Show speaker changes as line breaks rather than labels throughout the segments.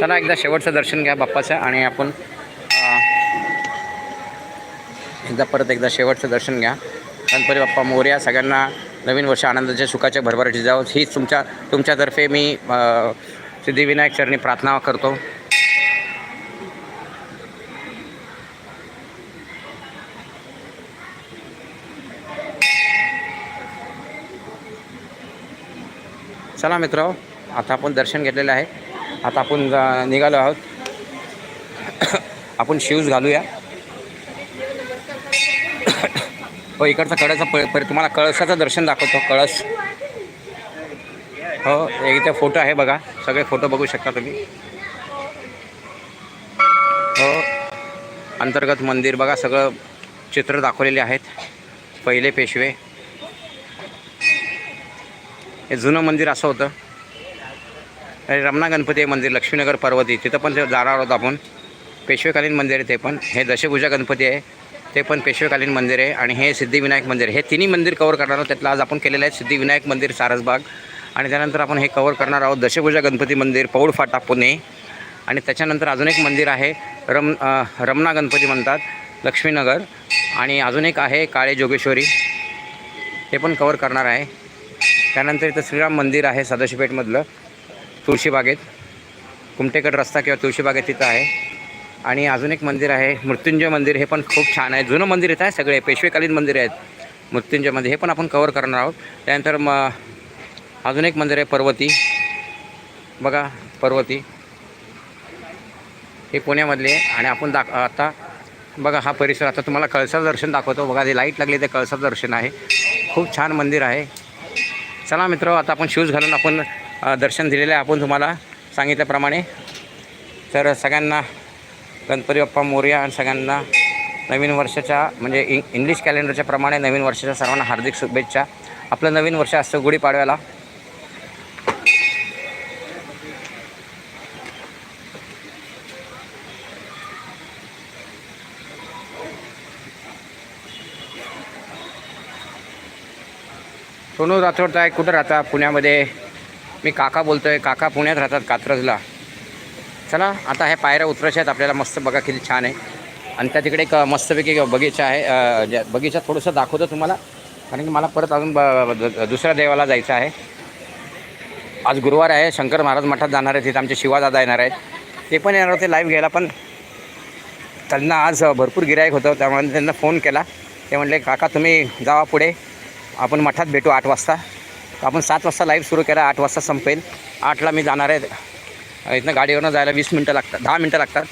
चला एकदा शेवटचं दर्शन घ्या बाप्पाचं आणि आपण एकदा परत एकदा शेवटचं दर्शन घ्या. गणपती बाप्पा मोर्या सगळ्यांना नवीन वर्ष आनंदाच्या सुखाच्या भरभराटी जावं. हीच तुमच्या तुमच्यातर्फे मी सिद्धिविनायक चरणी प्रार्थना करतो. चला मित्र आता आपण दर्शन घेतलेलं आहे. आता आपण जा- निघालो आहोत. आपण शूज घालूया. हो इकडचा कळसा प तुम्हाला कळसाचं दर्शन दाखवतो कळस. हो एक इथे फोटो आहे बघा. सगळे फोटो बघू शकता तुम्ही. हो अंतर्गत मंदिर बघा सगळं चित्र दाखवलेले आहेत. पहिले पेशवे. हे जुनं मंदिर असं होतं. आणि रमणा गणपती आहे मंदिर लक्ष्मीनगर पर्वती तिथं पण ते जाणार आहोत आपण. पेशवेकालीन मंदिर आहे ते पण. हे दशभुजा गणपती आहे. ते पण पेशवेकालीन मंदिर आहे. आणि हे सिद्धिविनायक मंदिर हे तिन्ही मंदिर कवर करणार आहोत. त्यातलं आज आपण केलेलं आहे सिद्धिविनायक मंदिर सारसबाग आणि त्यानंतर आपण हे कवर करणार आहोत दशभुजा गणपती मंदिर पौडफाटा पुणे. आणि त्याच्यानंतर अजून एक मंदिर आहे. रम रमणा गणपती म्हणतात. लक्ष्मीनगर. आणि अजून एक आहे काळे जोगेश्वरी. ते पण कवर करणार आहे. त्यानंतर इथं श्रीराम मंदिर आहे सदाशिवपेठमधलं. तुळशीबागेत. कुमटेकड रस्ता किंवा तुळशीबागेत तिथं आहे. आणि अजून एक मंदिर आहे मृत्युंजय मंदिर. हे पण खूप छान आहे. जुनं मंदिर इथं आहे सगळे पेशवेकालीन मंदिर आहेत मृत्युंजय मंदिर. हे पण आपण कवर करणार आहोत. त्यानंतर मग अजून एक मंदिर आहे पर्वती. बघा पर्वती. हे पुण्यामधली आहे. आणि आपण दाख आता बघा हा परिसर. आता तुम्हाला कळसाचं दर्शन दाखवतो. बघा ते लाइट लागली ते कळसाचं दर्शन आहे. खूप छान मंदिर आहे. चला मित्र आता आपण शूज घालून आपण दर्शन दिलेलं आहे. आपण तुम्हाला सांगितल्याप्रमाणे. तर सगळ्यांना गणपती बाप्पा मोर्या आणि सगळ्यांना नवीन वर्षाच्या म्हणजे इंग इंग्लिश कॅलेंडरच्या प्रमाणे नवीन वर्षाच्या सर्वांना हार्दिक शुभेच्छा. आपलं नवीन वर्ष असतं गुढीपाडव्याला. सोनू राठोड आहे कुठं राहता? पुण्यामध्ये. मी काका बोलतो आहे काका पुण्यात राहतात कात्रजला. चला आता ह्या पायऱ्या उतरायच्या आहेत आपल्याला मस्त बघा किती छान आहे. आणि त्या तिकडे एक मस्तपैकी बगीचा आहे ज्या- बगीचा थोडंसं दाखवतो तुम्हाला कारण की मला परत अजून ब- द- दुसऱ्या देवाला जायचं आहे. आज गुरुवार आहे शंकर महाराज मठात जाणार आहे तिथे आमचे शिवादादा येणार आहेत. ते पण येणार होते लाईव्ह घ्यायला पण त्यांना आज भरपूर गिरायक होतं त्यामुळे त्यांना फोन केला. ते म्हणले काका तुम्ही जावा पुढे. आपण मठात भेटू आठ वाजता. आपण सात वाजता लाईव्ह सुरू केला आठ वाजता संपेल. आठला मी जाणार आहे. इथनं गाडीवरनं जायला वीस मिनटं लागतात दहा मिनटं लागतात.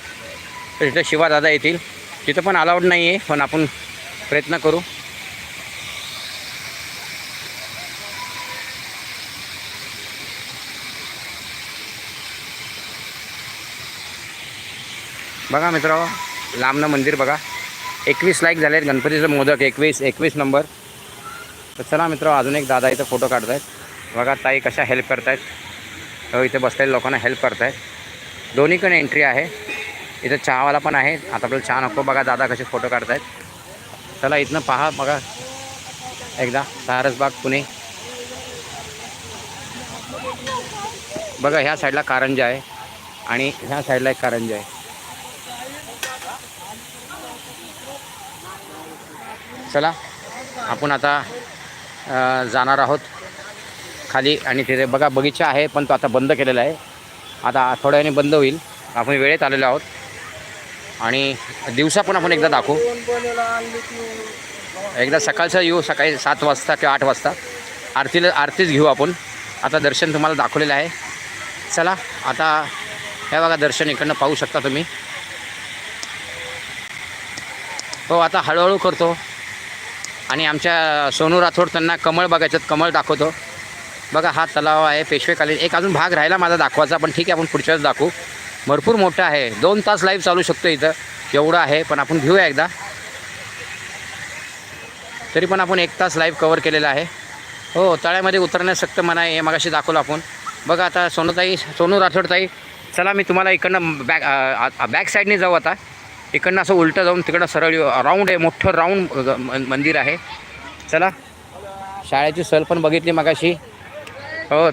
तर तिथं शिवादादा येतील. तिथं पण अलाउड नाही आहे पण आपण प्रयत्न करू. बघा मित्र लांबनं मंदिर बघा. एकवीस लाईक झाले आहेत गणपतीचं मोदक एकवीस एकवीस नंबर तर चला मित्र अजून एक दादा इथं फोटो काढत आहेत बघा ताई कशा हेल्प करतायत. आहेत इथे बसलेल्या लोकांना हेल्प करतायत. दोन्हीकडे एंट्री आहे. इथं चहावाला पण आहे. आता आपल्याला चहा नको. बघा दादा कसे फोटो काढतायत. चला इथनं पहा. बघा. एकदा. सारसबाग पुणे. बघा ह्या साईडला कारंजा आहे. आणि ह्या साईडला एक कारंजा आहे. चला. आपण आता जाणार आहोत खाली. आणि तिथे बघा बगीचा आहे पण तो आता बंद केलेला आहे. आता थोड्या वेळाने बंद होईल. आपण वेळेत आलेलो आहोत. आणि दिवसा पण आपण एकदा दाखवू. एकदा सकाळचं येऊ सकाळी सात वाजता किंवा आठ वाजता. आरतीला आरतीच घेऊ आपण. आता दर्शन तुम्हाला दाखवलेलं आहे. चला आता हे बघा दर्शन इकडनं पाहू शकता तुम्ही. हो आता हळूहळू करतो. आणि आमच्या सोनू राठोड त्यांना कमळ बघायचं कमळ दाखवतो. बघा हा तलाव आहे पेशवेकालीन एक अजून भाग राहिला माझा दाखवायचा पण ठीक आहे आपण पुढच्याच दाखवू. भरपूर मोठं आहे. दोन तास लाईव्ह चालू शकतो इथं. एवढं आहे पण आपण घेऊया एकदा. तरी पण आपण एक तास लाईव्ह कवर केलेला आहे. हो तळ्यामध्ये उतरण्यास सक्त मना आहे हे मगाशी दाखवलं आपण. बघा आता सोनूताई सोनू राठोडताई. चला मी तुम्हाला इकडनं बॅक बॅक साईडने जाऊ आता. इकडनं असं उलटं जाऊन तिकडं सरळ राऊंड आहे मोठं राऊंड मंदिर आहे. चला शाळेची सल पण बघितली मगाशी. हो